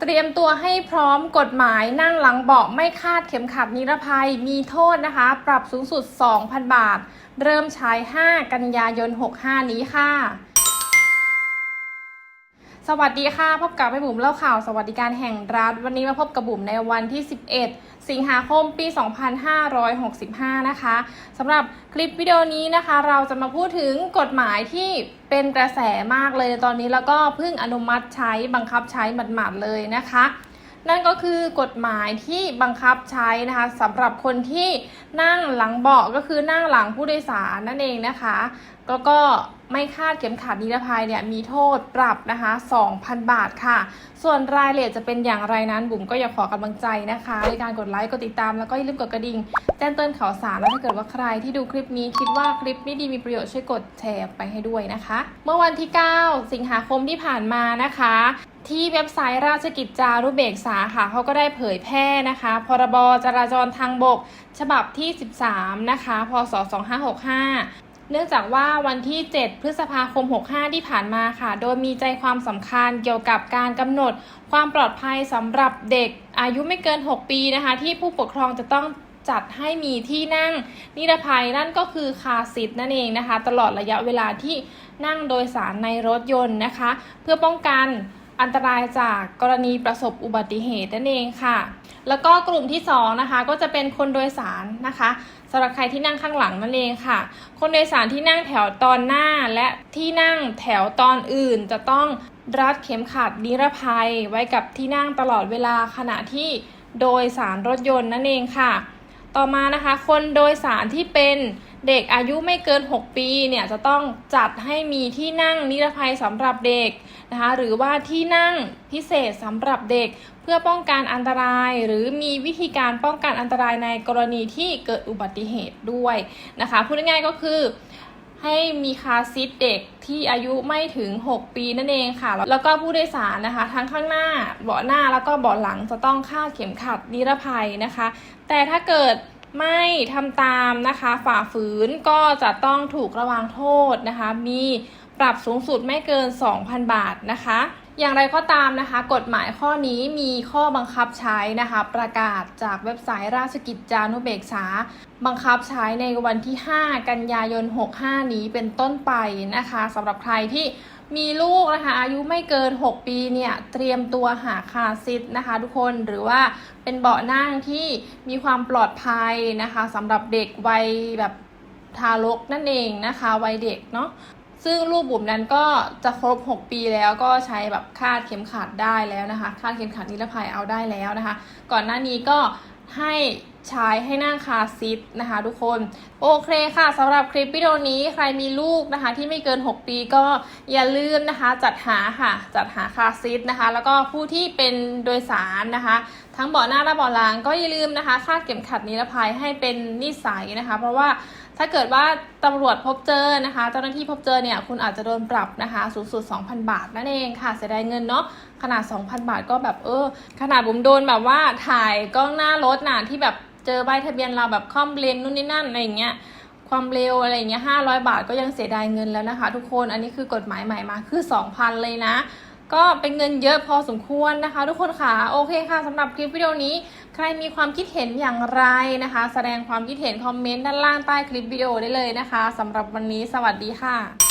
เตรียมตัวให้พร้อมกฎหมายนั่งหลังเบาะไม่คาดเข็มขัดนิรภัยมีโทษนะคะ ปรับสูงสุด 2,000 บาท เริ่มใช้ 5 กันยายน 65 นี้ค่ะ สวัสดีค่ะ พบกับแม่บุ๋มเล่าข่าวสวัสดิการแห่งรัฐ วันนี้มาพบกับบุ๋มในวันที่ 11 สิงหาคมปี 2565 นะคะสำหรับคลิปวิดีโอนี้นะคะ เราจะมาพูดถึงกฎหมายที่เป็นกระแสมากเลยตอนนี้แล้วก็เพิ่งอนุมัติใช้บังคับใช้หมาดๆเลยนะคะ นั่นก็คือกฎหมายที่บังคับใช้นะคะสำหรับคนที่นั่งหลังเบาะก็คือนั่งหลังผู้โดยสารนั่นเองนะคะแล้วก็ไม่คาดเข็มขัดนิรภัยเนี่ยมีโทษปรับนะคะ 2,000 บาทค่ะ ส่วนรายละเอียดจะเป็นอย่างไรนั้นบุ๋มก็อยากขอกำลังใจนะคะในการกดไลค์กดติดตามแล้วก็อย่าลืมกดกระดิ่งแจ้งเตือนข่าวสารแล้วถ้าเกิดว่าใครที่ดูคลิปนี้คิดว่าคลิปนี้ดีมีประโยชน์ช่วยกดแชร์ไปให้ด้วยนะคะ เมื่อวันที่ 9 สิงหาคมที่ผ่านมานะคะ ที่เว็บไซต์ราชกิจจารุเบกษาค่ะเขาก็ได้เผยแพร่นะคะ พรบจราจรทางบก ฉบับที่ 13 นะคะ พศ 2565เนื่องจากว่าวันที่ 7 พฤษภาคม 65 ที่ผ่านมาค่ะ โดยมีใจความสำคัญเกี่ยวกับการกำหนด ความปลอดภัยสำหรับเด็กอายุไม่เกิน 6 ปีนะคะ ที่ผู้ปกครองจะต้องจัดให้มีที่นั่งนิรภัยนั่นก็คือคาร์ซีทนั่นเองนะคะ ตลอดระยะเวลาที่นั่งโดยสารในรถยนต์นะคะ เพื่อป้องกัน อันตรายจากกรณีประสบอุบัติเหตุนั่นเองค่ะ แล้วก็กลุ่มที่2นะคะก็จะเป็นคนโดยสารนะคะสำหรับใครที่นั่งข้างหลังนั่นเองค่ะ คนโดยสารที่นั่งแถวตอนหน้าและที่นั่งแถวตอนอื่นจะต้องรัดเข็มขัดนิรภัยไว้กับที่นั่งตลอดเวลาขณะที่โดยสารรถยนต์นั่นเองค่ะ ต่อมานะคะ คนโดยสารที่เป็น เด็กอายุไม่เกิน 6 ปีเนี่ยจะต้องจัดให้มีที่นั่งนิรภัยสำหรับเด็กนะคะหรือว่าที่นั่งพิเศษสำหรับเด็กเพื่อป้องกันอันตราย หรือมีวิธีการป้องกันอันตรายในกรณีที่เกิดอุบัติเหตุด้วยนะคะพูดง่ายๆก็คือให้มีคาซีทเด็กที่อายุไม่ถึง 6 ปีนั่นเองค่ะ แล้วก็ผู้โดยสารนะคะ ทั้งข้างหน้าเบาะหน้าแล้วก็เบาะหลังจะต้องคาดเข็มขัดนิรภัยนะคะ แต่ถ้าเกิด ไม่ทำตามนะคะฝ่าฝืนก็จะต้องถูกระวางโทษนะคะ มีปรับสูงสุดไม่เกิน 2,000 บาทนะคะ อย่างไรก็ตามนะคะ กฎหมายข้อนี้มีข้อบังคับใช้นะคะ ประกาศจากเว็บไซต์ราชกิจจานุเบกษา บังคับใช้ในวันที่ 5 กันยายน 65 นี้เป็นต้นไปนะคะสำหรับใครที่ มีลูกนะคะ อายุไม่เกิน 6 ปีเนี่ย เตรียมตัวหาคาซิทนะคะ ทุกคนหรือว่าเป็นเบาะนั่งที่มีความปลอดภัยนะคะสำหรับเด็กวัยแบบทารกนั่นเองนะคะวัยเด็กเนาะซึ่งลูกบุ๋มนั้นก็จะครบ 6 ปีแล้วก็ใช้แบบคาดเข็มขัดได้แล้วนะคะ คาดเข็มขัดนิรภัยเอาได้แล้วนะคะ ก่อนหน้านี้ก็ ให้ใช้ให้นั่งคาซิทนะคะ ทุกคนโอเคค่ะสำหรับคลิปวิดีโอนี้ใครมีลูกนะคะ ที่ไม่เกิน 6 ปีก็อย่าลืมนะคะ จัดหาค่ะ จัดหาคาซิทนะคะ แล้วก็ผู้ที่เป็นโดยสารนะคะ ทั้งเบาะหน้าและเบาะหลังก็อย่าลืมนะคะคาดเข็มขัดนิรภัยให้เป็นนิสัยนะคะ เพราะว่า ถ้าเกิดว่าตำรวจพบเจอนะคะ เจ้าหน้าที่พบเจอเนี่ยคุณอาจจะโดนปรับนะคะ สูงสุด 2,000 บาทนั่นเองค่ะ เสียดายเงินเนาะขนาด 2,000 บาทก็แบบเออ ขนาดผมโดนแบบว่าถ่ายกล้องหน้ารถน่ะที่แบบเจอใบทะเบียนเราแบบคอมเลนนู่นนี่นั่นอะไรอย่างเงี้ยความเร็วอะไรเงี้ยห้าร้อยบาทก็ยังเสียดายเงินแล้วนะคะ ทุกคน อันนี้คือกฎหมายใหม่มาคือสองพันเลยนะ ก็เป็นเงินเยอะพอสมควรนะคะ ทุกคนค่ะโอเคค่ะสำหรับคลิปวิดีโอนี้ ใครมีความคิดเห็นอย่างไรนะคะ แสดงความคิดเห็นคอมเมนต์ด้านล่างใต้คลิปวิดีโอได้เลยนะคะสำหรับวันนี้สวัสดีค่ะ